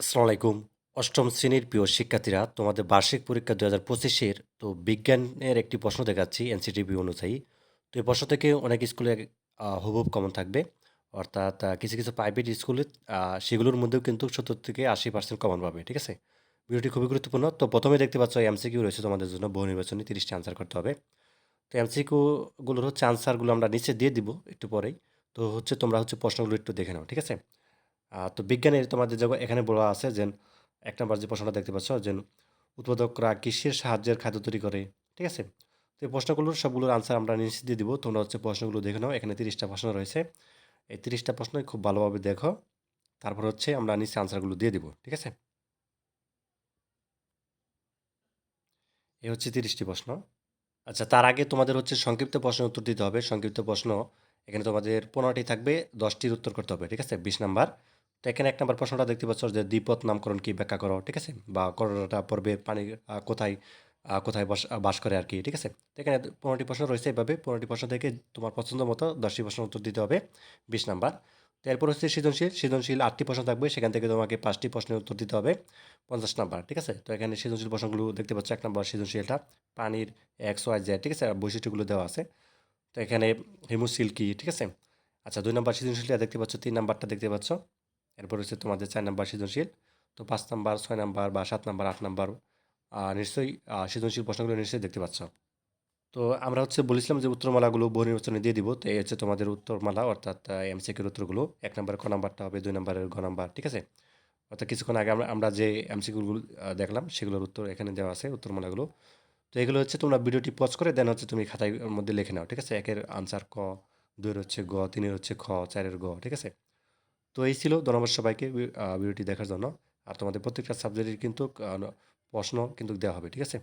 আসসালামু আলাইকুম। অষ্টম শ্রেণির প্রিয় শিক্ষার্থীরা, তোমাদের বার্ষিক পরীক্ষা দু হাজার পঁচিশের তো বিজ্ঞানের একটি প্রশ্ন দেখাচ্ছি এনসিটিভি অনুযায়ী। তো এই প্রশ্ন থেকে অনেক স্কুলে হুবহুব কমন থাকবে। অর্থাৎ কিছু কিছু প্রাইভেট স্কুলে সেগুলোর মধ্যেও কিন্তু সত্তর থেকে আশি পার্সেন্ট কমন পাবে, ঠিক আছে? ভিডিওটি খুবই গুরুত্বপূর্ণ। তো প্রথমে দেখতে পাচ্ছ, এমসিকিউ রয়েছে তোমাদের জন্য। বহু নির্বাচনী তিরিশটি আনসার করতে হবে। তো এমসিকিউগুলোর হচ্ছে আনসারগুলো আমরা নিচে দিয়ে দিব একটু পরেই। তো হচ্ছে তোমরা হচ্ছে প্রশ্নগুলো একটু দেখে নাও, ঠিক আছে? তো বিজ্ঞানের তোমাদের যে এখানে বলা আছে যে এক নম্বর যে প্রশ্নটা দেখতে পাচ্ছ যে উৎপাদকরা কৃষির সাহায্যের খাদ্য তৈরি করে, ঠিক আছে? তো এই প্রশ্নগুলোর সবগুলোর আনসার আমরা নিচে দিয়ে দিব। তোমরা হচ্ছে প্রশ্নগুলো দেখে নাও, এখানে তিরিশটা প্রশ্ন রয়েছে। এই তিরিশটা প্রশ্নই খুব ভালোভাবে দেখো, তারপর হচ্ছে আমরা নিচে আনসারগুলো দিয়ে দিব, ঠিক আছে? এই হচ্ছে তিরিশটি প্রশ্ন। আচ্ছা তার আগে তোমাদের হচ্ছে সংক্ষিপ্ত প্রশ্নের উত্তর দিতে হবে। সংক্ষিপ্ত প্রশ্ন এখানে তোমাদের পনেরোটি থাকবে, দশটির উত্তর করতে হবে, ঠিক আছে? বিশ নাম্বার। তো এখানে এক নাম্বার প্রশ্নটা দেখতে পাচ্ছ যে দ্বিপদ নামকরণ কি ব্যাখ্যা করো, ঠিক আছে? বা করোনাটা পর্বে পানি কোথায় কোথায় বস করে আর কি, ঠিক আছে? এখানে পনেরোটি প্রশ্ন রয়েছে এইভাবে পনেরোটি প্রশ্ন থেকে তোমার পছন্দ মতো দশটি প্রশ্ন উত্তর দিতে হবে, বিশ নাম্বার। তো এরপর হচ্ছে সৃজনশীল। সৃজনশীল আটটি প্রশ্ন থাকবে, সেখান থেকে তোমাকে পাঁচটি প্রশ্নের উত্তর দিতে হবে, পঞ্চাশ নাম্বার, ঠিক আছে? তো এখানে সৃজনশীল প্রশ্নগুলো দেখতে পাচ্ছ, এক নাম্বার সৃজনশীলটা। পানির এক্স, ওয়াই, জেড, ঠিক আছে? বৈশিষ্ট্যগুলো দেওয়া আছে। তো এখানে হিমোসিল কি, ঠিক আছে? আচ্ছা দুই নাম্বার সৃজনশীলটা দেখতে পাচ্ছ, তিন নাম্বারটা দেখতে পাচ্ছ। এরপর হচ্ছে তোমাদের চার নাম্বার সৃজনশীল। তো পাঁচ নাম্বার, ছয় নাম্বার বা সাত নাম্বার, আট নাম্বার নিশ্চয়ই সৃজনশীল প্রশ্নগুলো নিশ্চয়ই দেখতে পাচ্ছ। তো আমরা হচ্ছে বলেছিলাম যে উত্তরমালাগুলো বহু নির্বাচনে দিয়ে দিব, তো এই হচ্ছে তোমাদের উত্তরমালা, অর্থাৎ এমসিকিউর উত্তরগুলো। এক নাম্বার ক নাম্বারটা হবে, দুই নাম্বারের ঘ নাম্বার, ঠিক আছে? অর্থাৎ কিছুক্ষণ আগে আমরা আমরা যে এমসিকিউগুলো দেখলাম, সেগুলোর উত্তর এখানে দেওয়া আছে, উত্তরমালাগুলো। তো এগুলো হচ্ছে তোমরা ভিডিওটি পজ করে, দেন হচ্ছে তুমি খাতায় মধ্যে লিখে নাও, ঠিক আছে? একের আনসার ক, দুইয়ের হচ্ছে গ, তিনের হচ্ছে খ, চারের গ, ঠিক আছে? তো এই ছিল ধন্যবাদ সবাইকে ভিডিওটি দেখার জন্য। আর তোমাদের প্রত্যেকটা সাবজেক্টের কিন্তু প্রশ্ন কিন্তু দেওয়া হবে, ঠিক আছে?